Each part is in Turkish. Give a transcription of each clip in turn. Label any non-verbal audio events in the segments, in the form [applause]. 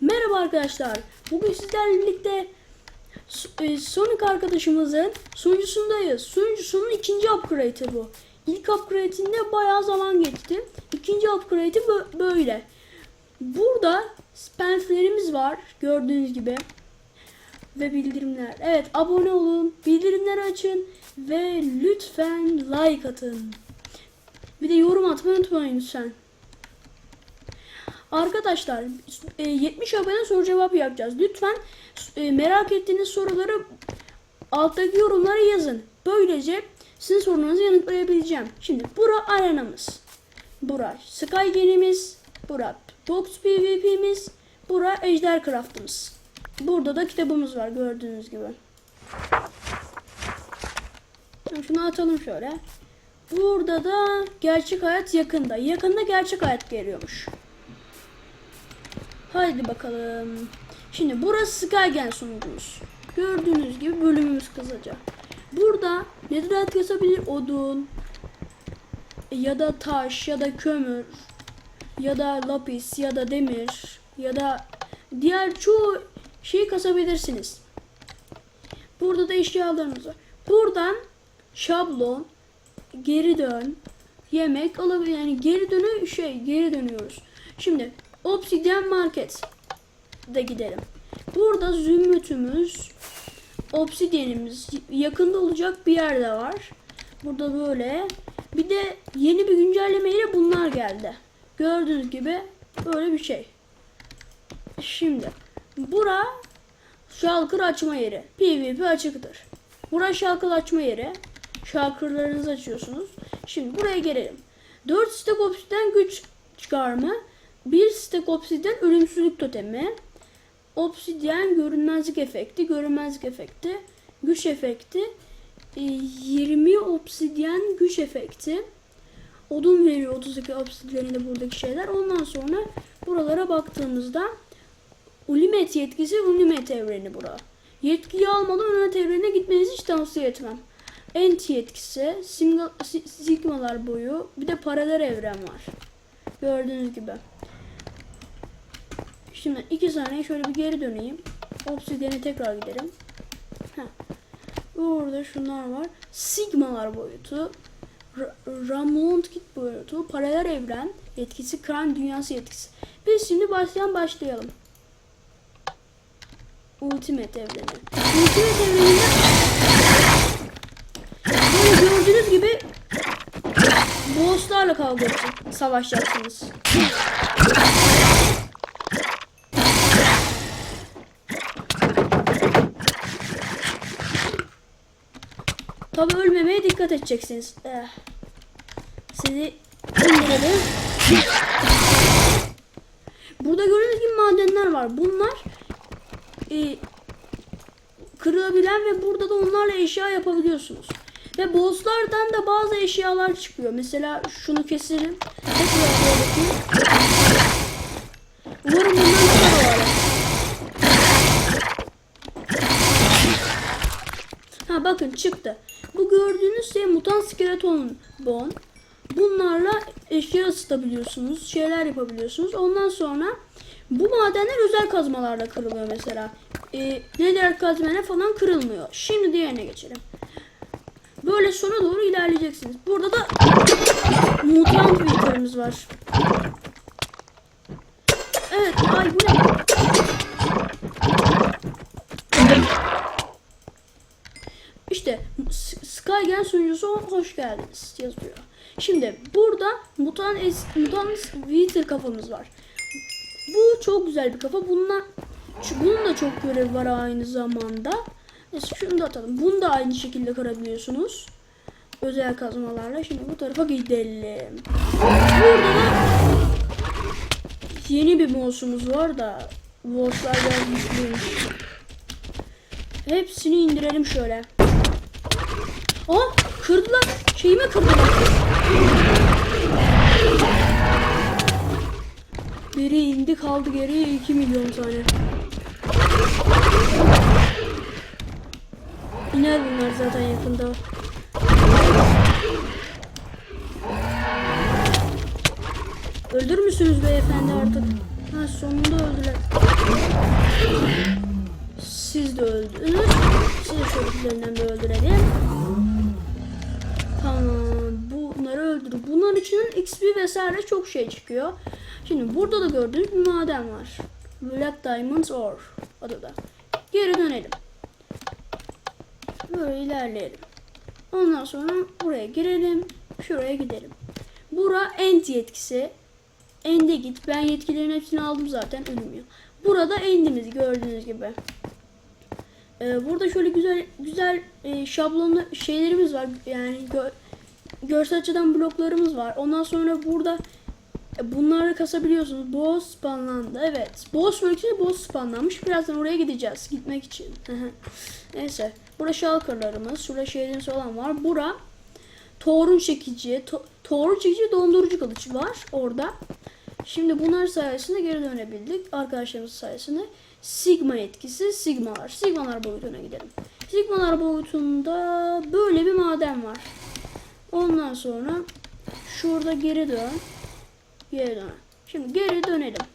Merhaba arkadaşlar. Bugün sizlerle birlikte e, Sonic arkadaşımızın sunucusundayız. Sunucusunun ikinci upgrade'i bu. İlk upgrade'inde bayağı zaman geçti. İkinci upgrade'i bö- böyle. Burada spenslerimiz var gördüğünüz gibi. Ve bildirimler. Evet abone olun, bildirimleri açın ve lütfen like atın. Bir de yorum atmayı unutmayın lütfen. Arkadaşlar e, 70 abone soru cevap yapacağız. Lütfen e, merak ettiğiniz soruları alttaki yorumlara yazın. Böylece sizin sorularınızı yanıtlayabileceğim. Şimdi bura arenamız. Bura Sky Game'imiz. Bura Box PvP'miz. Bura Ejder Craft'ımız. Burada da kitabımız var gördüğünüz gibi. Şunu atalım şöyle. Burada da gerçek hayat yakında. Yakında gerçek hayat geliyormuş. Haydi bakalım. Şimdi burası Skygen sunucumuz. Gördüğünüz gibi bölümümüz kısaca. Burada netherite yazabilir odun ya da taş ya da kömür ya da lapis ya da demir ya da diğer çoğu şeyi kasabilirsiniz. Burada da eşyalarımız var. Buradan şablon, geri dön, yemek alabilir. Yani geri dönü şey geri dönüyoruz. Şimdi Obsidian Market de gidelim. Burada zümrütümüz, obsidianimiz yakında olacak bir yerde var. Burada böyle. Bir de yeni bir güncellemeyle bunlar geldi. Gördüğünüz gibi böyle bir şey. Şimdi bura şalkır açma yeri. PvP açıktır. Bura şalkır açma yeri. Şalkırlarınızı açıyorsunuz. Şimdi buraya gelelim. 4 stack obsidian güç çıkarma. Bir stack obsidian ölümsüzlük totemi. Obsidian görünmezlik efekti, görünmezlik efekti, güç efekti. e, 20 obsidian güç efekti. Odun veriyor 32 obsidian'ı da buradaki şeyler. Ondan sonra buralara baktığımızda Ulimet yetkisi Ulimet evreni bura. Yetkiyi almadan Ulimet evrenine gitmenizi hiç tavsiye etmem. Ent yetkisi, Sigma, Si- Sigmalar boyu, bir de paralel evren var. Gördüğünüz gibi. Şimdi iki saniye şöyle bir geri döneyim. Obsidian'e tekrar gidelim. Heh. Burada şunlar var. Sigmalar boyutu. Ra- Ramond kit boyutu. Paralel evren etkisi. Kran dünyası etkisi. Biz şimdi başlayan başlayalım. Ultimate evreni. Ultimate evreninde böyle gördüğünüz gibi bosslarla kavga edecek, savaşacaksınız. Tabi ölmemeye dikkat edeceksiniz. Eh. Sizi indirelim. Burada gördüğünüz gibi madenler var. Bunlar e, kırılabilen ve burada da onlarla eşya yapabiliyorsunuz. Ve bosslardan da bazı eşyalar çıkıyor. Mesela şunu keselim. Umarım bundan o ara. Ha bakın çıktı. Bu gördüğünüz şey mutant skeleton bone. Bunlarla eşya ısıtabiliyorsunuz. Şeyler yapabiliyorsunuz. Ondan sonra bu madenler özel kazmalarla kırılıyor mesela. Ee, nether kazmayla falan kırılmıyor. Şimdi diğerine geçelim. Böyle sona doğru ilerleyeceksiniz. Burada da mutant wither'ımız var. Evet, ay bu ne? İşte Skygen sunucusu hoş geldiniz yazıyor. Şimdi burada mutant es mutant Wither kafamız var. Bu çok güzel bir kafa. Bununla bunun da çok görevi var aynı zamanda. Neyse şunu da atalım. Bunu da aynı şekilde kırabiliyorsunuz. Özel kazmalarla. Şimdi bu tarafa gidelim. Burada da yeni bir boss'umuz var da boss'lar güçlüymüş. Hepsini indirelim şöyle. Aa kırdılar. Şeyimi kırdılar. Biri indi kaldı geriye 2 milyon tane. İner bunlar zaten yakında. Öldür müsünüz beyefendi artık? Ha sonunda öldüler. Siz de öldünüz. Siz de çocuklarından da öldürelim. Öldür. Bunlar için XP vesaire çok şey çıkıyor. Şimdi burada da gördüğünüz bir maden var. Black Diamonds Ore adı da. Geri dönelim. Böyle ilerleyelim. Ondan sonra buraya girelim. Şuraya gidelim. Bura end yetkisi. End'e git. Ben yetkilerin hepsini aldım zaten. Ölmüyor. Burada endimiz gördüğünüz gibi. Ee, burada şöyle güzel güzel e, şablonlu şeylerimiz var. Yani görsel açıdan bloklarımız var. Ondan sonra burada e, bunları kasabiliyorsunuz. Boss spawnlandı. Evet. Boss bölgesinde boss spawnlanmış. Birazdan oraya gideceğiz. Gitmek için. Neyse. Burada shulkerlarımız. Şurada şeylerimiz olan var. Bura Torun çekici. To- Torun çekici dondurucu kılıç var orada. Şimdi bunlar sayesinde geri dönebildik. Arkadaşlarımız sayesinde. Sigma etkisi Sigmalar. Sigmalar boyutuna gidelim. Sigmalar boyutunda böyle bir maden var. Ondan sonra şurada geri dön. Geri dön. Şimdi geri dönelim.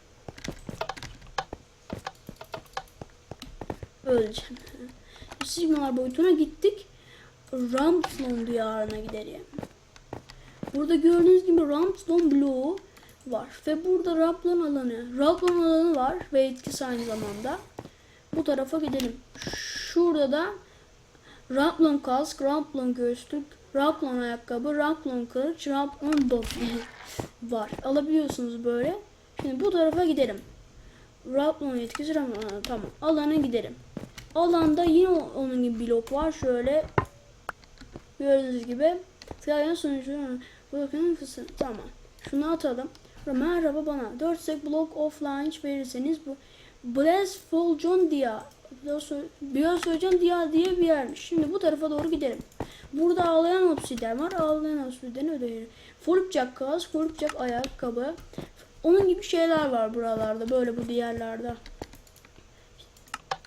Öleceğim. Sigmalar boyutuna gittik. Ramslon diyarına gidelim. Burada gördüğünüz gibi Ramslon bloğu var. Ve burada Raplon alanı. Raplon alanı var ve etkisi aynı zamanda. Bu tarafa gidelim. Şurada da Raplon kask, Raplon gözlük, Raplon ayakkabı, Raplon kılıç, Raplon dot [laughs] var. Alabiliyorsunuz böyle. Şimdi bu tarafa gidelim. Raplon etkisi tamam. Alana gidelim. Alanda yine onun gibi blok var. Şöyle gördüğünüz gibi. Skyline sonucu bakın kısım. Tamam. Şunu atalım. Merhaba bana. 4 stack block offline verirseniz bu Fall John Dia biraz söyleyeceğim Dia diye bir yermiş. Şimdi bu tarafa doğru gidelim. Burada ağlayan obsidyen var. Ağlayan obsidyen ödeyelim. Folupcak kas, folupcak ayakkabı. Onun gibi şeyler var buralarda. Böyle bu diğerlerde.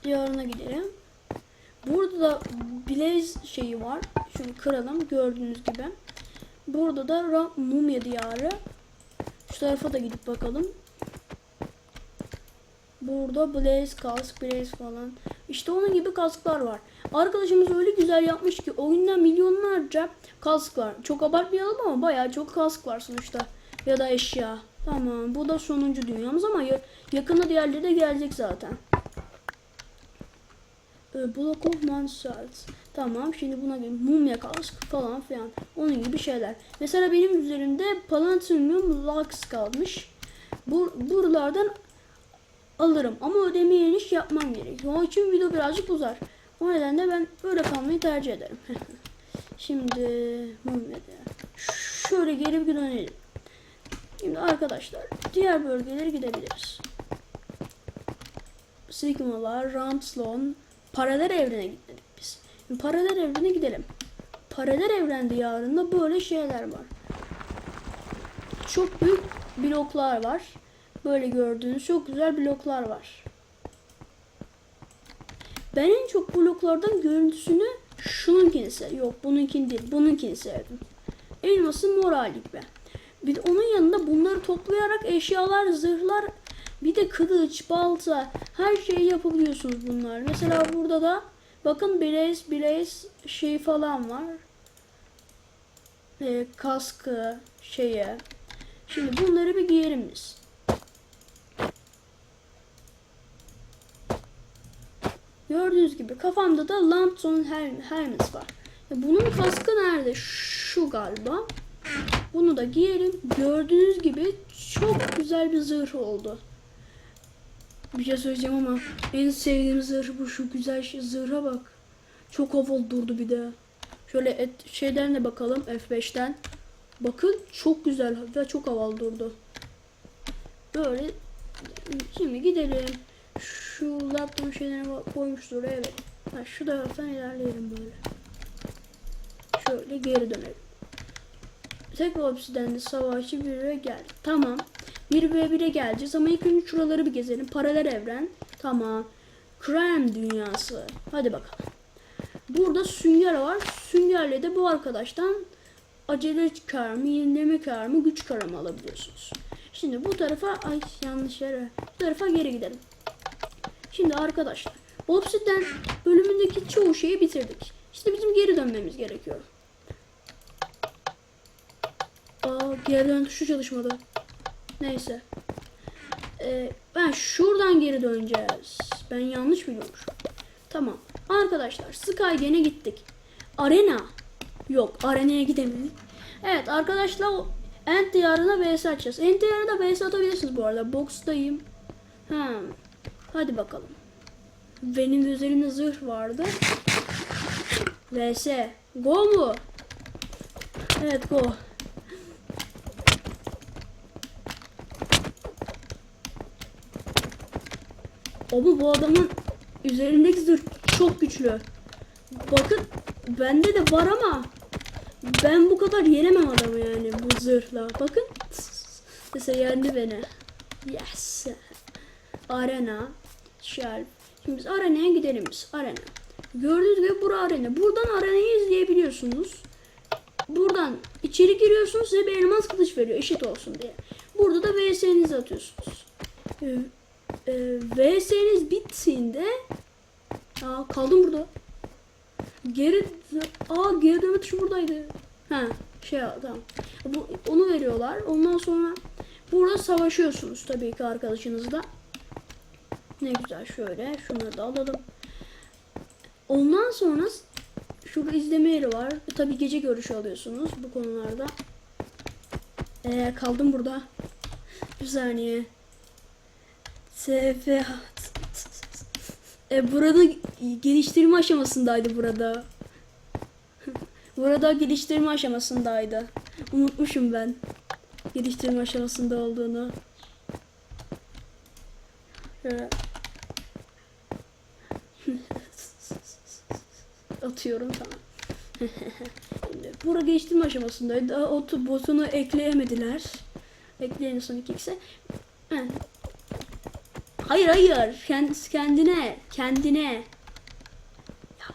Diyarına gidelim. Burada da Blaze şeyi var. Şunu kıralım gördüğünüz gibi. Burada da Mumya diyarı. Şu tarafa da gidip bakalım. Burada Blaze kask, Blaze falan. İşte onun gibi kasklar var. Arkadaşımız öyle güzel yapmış ki oyunda milyonlarca kask var. Çok abartmayalım ama bayağı çok kask var sonuçta. Ya da eşya. Tamam bu da sonuncu dünyamız ama ya- yakında diğerleri de gelecek zaten. Ee, Block of Mansards. Tamam şimdi buna göre mumya kask falan filan. Onun gibi şeyler. Mesela benim üzerimde Platinum Lux kalmış. Bu, buralardan alırım ama ödemeyi iş yapmam gerekiyor. Onun için video birazcık uzar. O nedenle ben böyle kalmayı tercih ederim. [laughs] şimdi da- Şöyle geri bir dönelim. Şimdi arkadaşlar diğer bölgelere gidebiliriz. Sigmalar, Ramslon, paralel evrene gittik biz. Şimdi paralel evrene gidelim. Paralel evrende yarında böyle şeyler var. Çok büyük bloklar var. Böyle gördüğünüz çok güzel bloklar var. Ben en çok bloklardan görüntüsünü şununkini sevdim. Yok bununkini değil. Bununkini sevdim. Elması moralik be. Bir de onun yanında bunları toplayarak eşyalar, zırhlar, bir de kılıç, balta her şeyi yapabiliyorsunuz bunlar. Mesela burada da bakın blaze, blaze şey falan var. Ee, kaskı, şeye. Şimdi bunları bir giyelim biz. Gördüğünüz gibi kafamda da Lampson Her- Hermes var. Bunun kaskı nerede? Şu galiba. Bunu da giyelim. Gördüğünüz gibi çok güzel bir zırh oldu. Bir şey söyleyeceğim ama en sevdiğim zırh bu. Şu güzel şey, zırha bak. Çok havalı durdu bir de. Şöyle et, şeyden de bakalım F5'ten. Bakın çok güzel ve çok havalı durdu. Böyle şimdi gidelim. Şu laptop şeylerine koymuştur evet. Ha, şu taraftan ilerleyelim böyle. Şöyle geri dönelim. Tekrar obsiden de savaşçı bir ve geldi. Tamam. 1 ve 1'e geleceğiz ama ilk önce şuraları bir gezelim. Paralel evren. Tamam. Crime dünyası. Hadi bakalım. Burada sünger var. Süngerle de bu arkadaştan acele kar mı, yenileme kar güç karı mı alabiliyorsunuz. Şimdi bu tarafa ay yanlış yere. Bu tarafa geri gidelim. Şimdi arkadaşlar Obsidian bölümündeki çoğu şeyi bitirdik. Şimdi bizim geri dönmemiz gerekiyor. Aa, geri dön tuşu çalışmadı. Neyse. Ee, ben şuradan geri döneceğiz. Ben yanlış biliyormuşum. Tamam. Arkadaşlar Skygame'e gittik. Arena. Yok arenaya gidemedik. Evet arkadaşlar o End diyarına vs açacağız. End diyarına vs atabilirsiniz bu arada. Box'tayım. Ha. Hadi bakalım. Benim de üzerimde zırh vardı. vs. Go mu? Evet go. Ama bu adamın üzerindeki zırh çok güçlü. Bakın bende de var ama ben bu kadar yenemem adamı yani bu zırhla. Bakın. Mesela yendi beni. Yes. Arena. Shelf. Şimdi biz arenaya gidelim biz. Arena. Gördüğünüz gibi bura arena. Buradan arenayı izleyebiliyorsunuz. Buradan içeri giriyorsunuz size bir elmas kılıç veriyor eşit olsun diye. Burada da VS'nizi atıyorsunuz. Ee, e, VS'niz bittiğinde Aa, kaldım burada. Geri aa geri dönme tuşu buradaydı. Ha şey tamam. Bu onu veriyorlar. Ondan sonra burada savaşıyorsunuz tabii ki arkadaşınızla. Ne güzel şöyle şunları da alalım. Ondan sonra şurada izleme yeri var. Tabii gece görüşü alıyorsunuz bu konularda. Ee, kaldım burada. Bir saniye. SF e, burada geliştirme aşamasındaydı burada. burada geliştirme aşamasındaydı. Unutmuşum ben. Geliştirme aşamasında olduğunu. Şöyle. Atıyorum tamam. [laughs] Bura geliştirme aşamasındaydı. Daha o tu- botunu ekleyemediler. Ekleyin son 2x'e. Evet. Hayır hayır. Kendisi kendine. Kendine. Ya,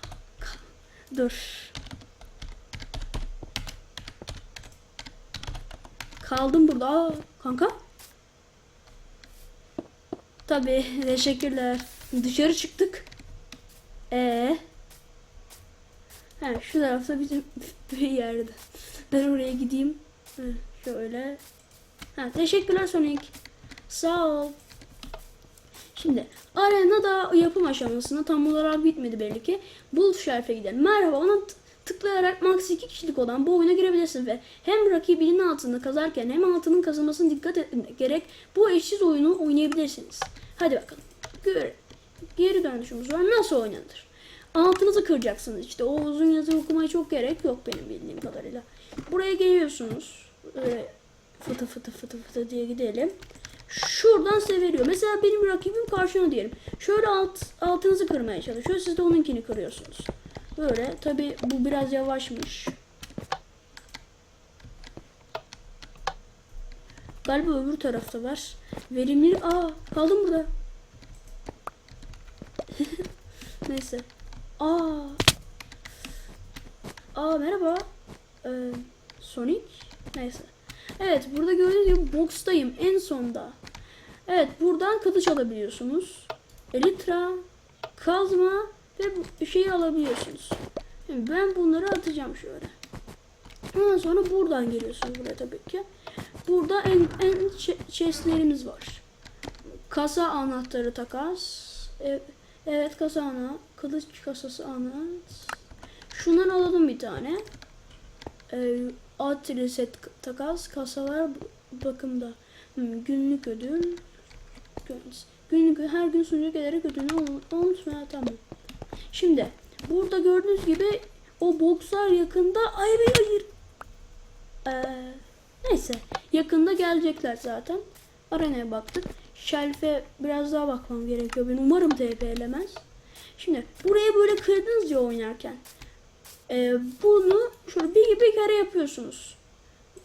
dur. Kaldım burada. Aa, kanka. Tabii. Teşekkürler. Dışarı çıktık. Ee. Ha, şu tarafta bizim [laughs] bir yerde. Ben oraya gideyim. Ha, şöyle. Ha, teşekkürler Sonic. Sağ ol. Şimdi arena da yapım aşamasında tam olarak bitmedi belli ki. Bulut şerfe gidelim. Merhaba ona tıklayarak max 2 kişilik olan bu oyuna girebilirsin ve hem rakibinin altını kazarken hem altının kazanmasına dikkat etmek gerek. Bu eşsiz oyunu oynayabilirsiniz. Hadi bakalım. Gör. Geri dönüşümüz var. Nasıl oynanır? Altınızı kıracaksınız işte. O uzun yazı okumaya çok gerek yok benim bildiğim kadarıyla. Buraya geliyorsunuz. Böyle fıtı fıtı fıtı fıtı diye gidelim. Şuradan size veriyor. Mesela benim rakibim karşına diyelim. Şöyle alt, altınızı kırmaya çalışıyor. Siz de onunkini kırıyorsunuz. Böyle. Tabi bu biraz yavaşmış. Galiba öbür tarafta var. Verimli... Aa kaldım burada. [laughs] Neyse. Aa. Aa merhaba. Ee, Sonic. Neyse. Evet burada gördüğünüz gibi box'tayım en sonda. Evet buradan kılıç alabiliyorsunuz. Elitra, kazma ve bu şeyi alabiliyorsunuz. Şimdi ben bunları atacağım şöyle. Ondan sonra buradan geliyorsunuz buraya tabii ki. Burada en, en ch- chestlerimiz var. Kasa anahtarı takas. E- evet kasa ana. Kılıç kasası ana. Şundan alalım bir tane. Ee, reset takas. Kasalar bakımda. Hmm, günlük ödül. Gün- Günlük her gün sunucu gelerek ödülünü ol- unutma. Tamam. Şimdi burada gördüğünüz gibi o bokslar yakında hayır hayır. Ee, neyse yakında gelecekler zaten. Arenaya baktık. Shelf'e biraz daha bakmam gerekiyor. Ben umarım TP'lemez. Şimdi buraya böyle kırdınız ya oynarken. Ee, bunu şöyle bir, bir kere yapıyorsunuz.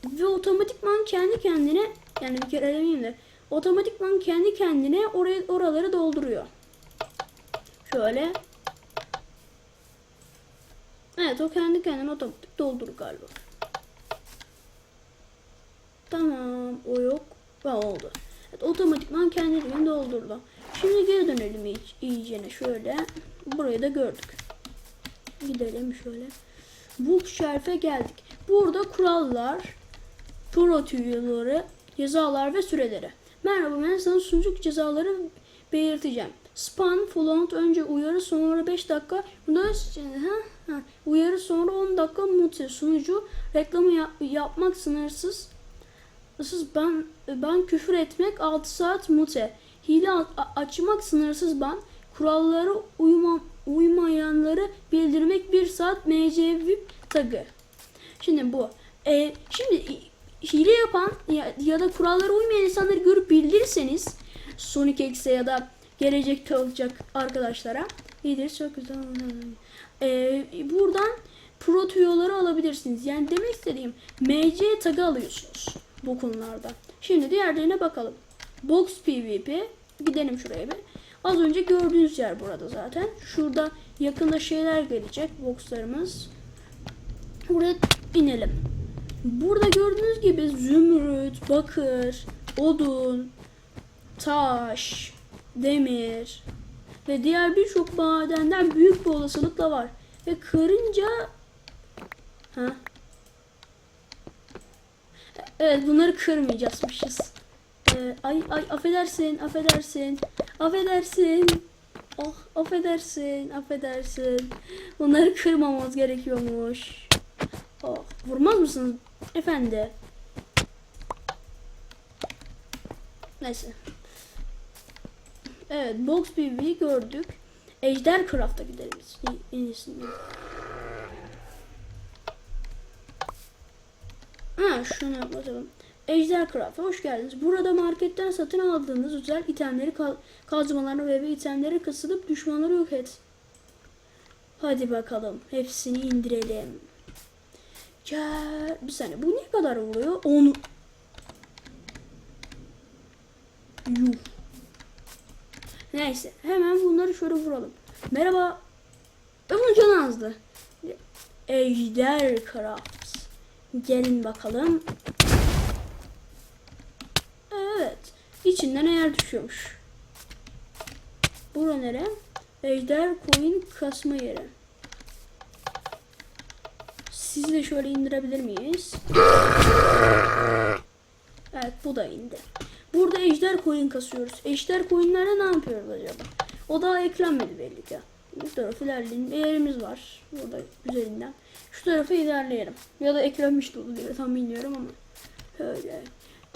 Ve otomatikman kendi kendine yani bir kere demeyeyim de otomatikman kendi kendine oraya oraları dolduruyor. Şöyle. Evet o kendi kendine otomatik doldurur galiba. Tamam o yok. Bak oldu. Evet, otomatikman kendiliğini doldurdu. Şimdi geri dönelim iyice- iyicene şöyle. Burayı da gördük. Gidelim şöyle. Bookshelf'e geldik. Burada kurallar, pro tüyoları, cezalar ve süreleri. Merhaba ben sana sunucu cezaları belirteceğim. Spam, flaunt önce uyarı sonra 5 dakika. Uyarı sonra 10 dakika mute. Sunucu reklamı yap- yapmak sınırsız. Sınırsız ban, ban küfür etmek 6 saat mute. Hile açmak sınırsız ban. Kurallara uyma, uymayanları bildirmek 1 saat MC VIP tagı. Şimdi bu. Ee, şimdi hile yapan ya, ya da kurallara uymayan insanları görüp bildirirseniz Sonic X'e ya da gelecekte olacak arkadaşlara iyidir çok güzel. Ee, buradan pro tüyoları alabilirsiniz. Yani demek istediğim MC tagı alıyorsunuz bu konularda. Şimdi diğerlerine bakalım. Box PvP gidelim şuraya bir. Az önce gördüğünüz yer burada zaten. Şurada yakında şeyler gelecek boxlarımız. Buraya inelim. Burada gördüğünüz gibi zümrüt, bakır, odun, taş, demir ve diğer birçok madenden büyük bir olasılıkla var. Ve kırınca ha. Evet bunları kırmayacakmışız. Ee, ay ay affedersin, affedersin, affedersin. Oh affedersin, affedersin. Bunları kırmamamız gerekiyormuş. Oh, vurmaz mısınız efendi? Neyse. Evet, Box PvP gördük. Ejder Craft'a gidelim. En iyisinden. Ha, şunu yapalım. Ejder Craft'a hoş geldiniz. Burada marketten satın aldığınız özel itemleri, kal kazmalarını ve itemleri kasılıp düşmanları yok et. Hadi bakalım. Hepsini indirelim. Gel. Bir saniye. Bu ne kadar vuruyor? 10. Yuh. Neyse. Hemen bunları şöyle vuralım. Merhaba. Bunun canı azdı. Ejder Craft. Gelin bakalım. Evet. İçinden eğer düşüyormuş. Bura nere? Ejder coin kasma yeri. Sizi de şöyle indirebilir miyiz? Evet bu da indi. Burada ejder coin kasıyoruz. Ejder coinlerle ne yapıyoruz acaba? O daha eklenmedi belli ki. Bu tarafa ilerleyelim. Bir yerimiz var. Burada üzerinden. Şu tarafa ilerleyelim. Ya da eklenmiş de olabilir. Tam bilmiyorum ama. Şöyle.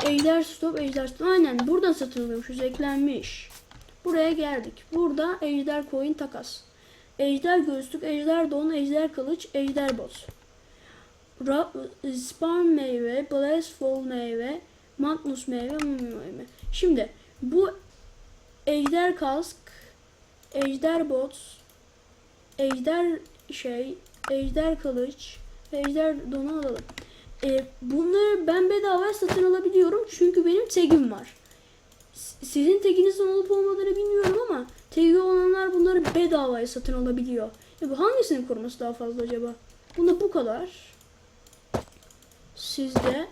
Ejder stop, ejder stop. Aynen buradan satın alıyormuşuz. Eklenmiş. Buraya geldik. Burada ejder coin takas. Ejder gözlük, ejder don, ejder kılıç, ejder boss. Ra Spam meyve, Blissful meyve, Magnus meyve, meyve. Şimdi bu ejder kask, ejder bot, ejder şey, ejder kılıç, ejder donu alalım. E, bunları ben bedava satın alabiliyorum çünkü benim tagim var. Sizin taginizin olup olmadığını bilmiyorum ama tagi olanlar bunları bedavaya satın alabiliyor. Ya bu hangisinin koruması daha fazla acaba? Bunda bu kadar. Sizde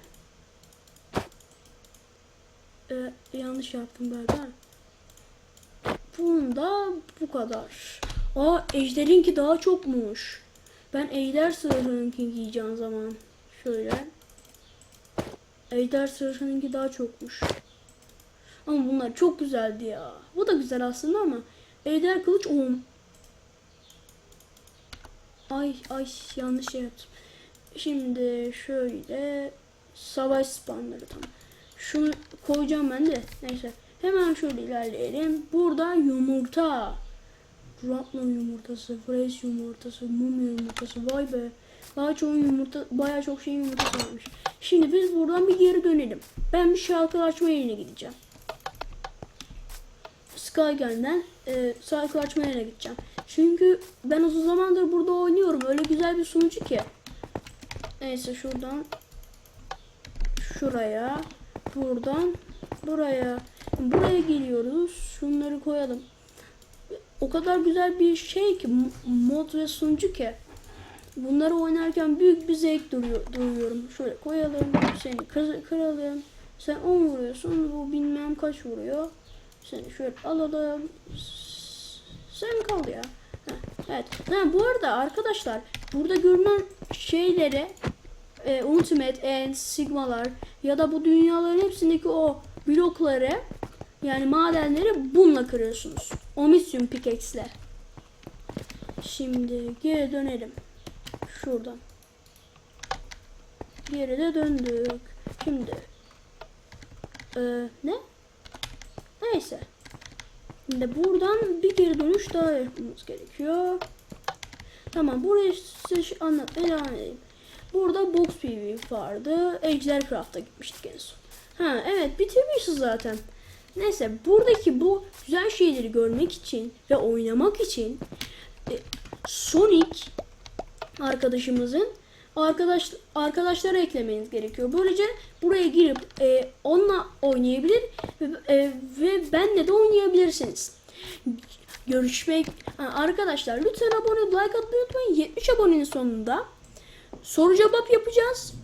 Ee, yanlış yaptım galiba. Bunda bu kadar. Aa Ejder'inki daha çokmuş. Ben Ejder sırrınınki giyeceğim zaman. Şöyle. Ejder sırrınınki daha çokmuş. Ama bunlar çok güzeldi ya. Bu da güzel aslında ama. Ejder kılıç 10. Ay ay yanlış şey yaptım. Şimdi şöyle savaş spawnları tamam. Şunu koyacağım ben de. Neyse. Hemen şöyle ilerleyelim. Burada yumurta. Ratlı yumurtası, fresh yumurtası, mum yumurtası. Vay be. Daha çok yumurta, bayağı çok şey yumurtası varmış. Şimdi biz buradan bir geri dönelim. Ben bir şarkılaşma yerine gideceğim. Skygen'den e, şarkılaşma yerine gideceğim. Çünkü ben uzun zamandır burada oynuyorum. Öyle güzel bir sunucu ki. Neyse şuradan şuraya buradan buraya buraya geliyoruz. Şunları koyalım. O kadar güzel bir şey ki mod ve sunucu ki bunları oynarken büyük bir zevk duyuyorum. Şöyle koyalım. Seni kır- kıralım. Sen 10 vuruyorsun. Bu bilmem kaç vuruyor. Seni şöyle alalım. Sen kal ya. Heh, evet. Ha, bu arada arkadaşlar burada görünen şeyleri e, Ultimate End, Sigmalar ya da bu dünyaların hepsindeki o blokları yani madenleri bununla kırıyorsunuz. Omnium pickaxe ile. Şimdi geri dönelim. Şuradan. Geri de döndük. Şimdi. Ee, ne? Neyse. Şimdi buradan bir geri dönüş daha yapmamız gerekiyor. Tamam burayı size anlatmaya devam edeyim. Burada Box PvP vardı. Ejdercraft'a gitmiştik en son. Ha evet bitirmişiz zaten. Neyse buradaki bu güzel şeyleri görmek için ve oynamak için e, Sonic arkadaşımızın arkadaş arkadaşlara eklemeniz gerekiyor. Böylece buraya girip e, onunla oynayabilir ve, e, ve benle de oynayabilirsiniz. Görüşmek arkadaşlar lütfen abone like atmayı unutmayın. 70 abonenin sonunda soru cevap yapacağız.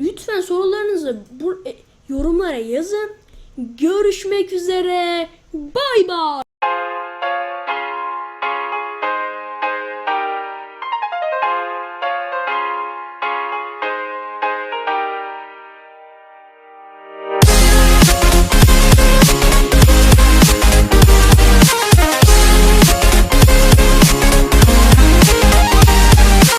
Lütfen sorularınızı bu, e, yorumlara yazın. Görüşmek üzere. Bay bay.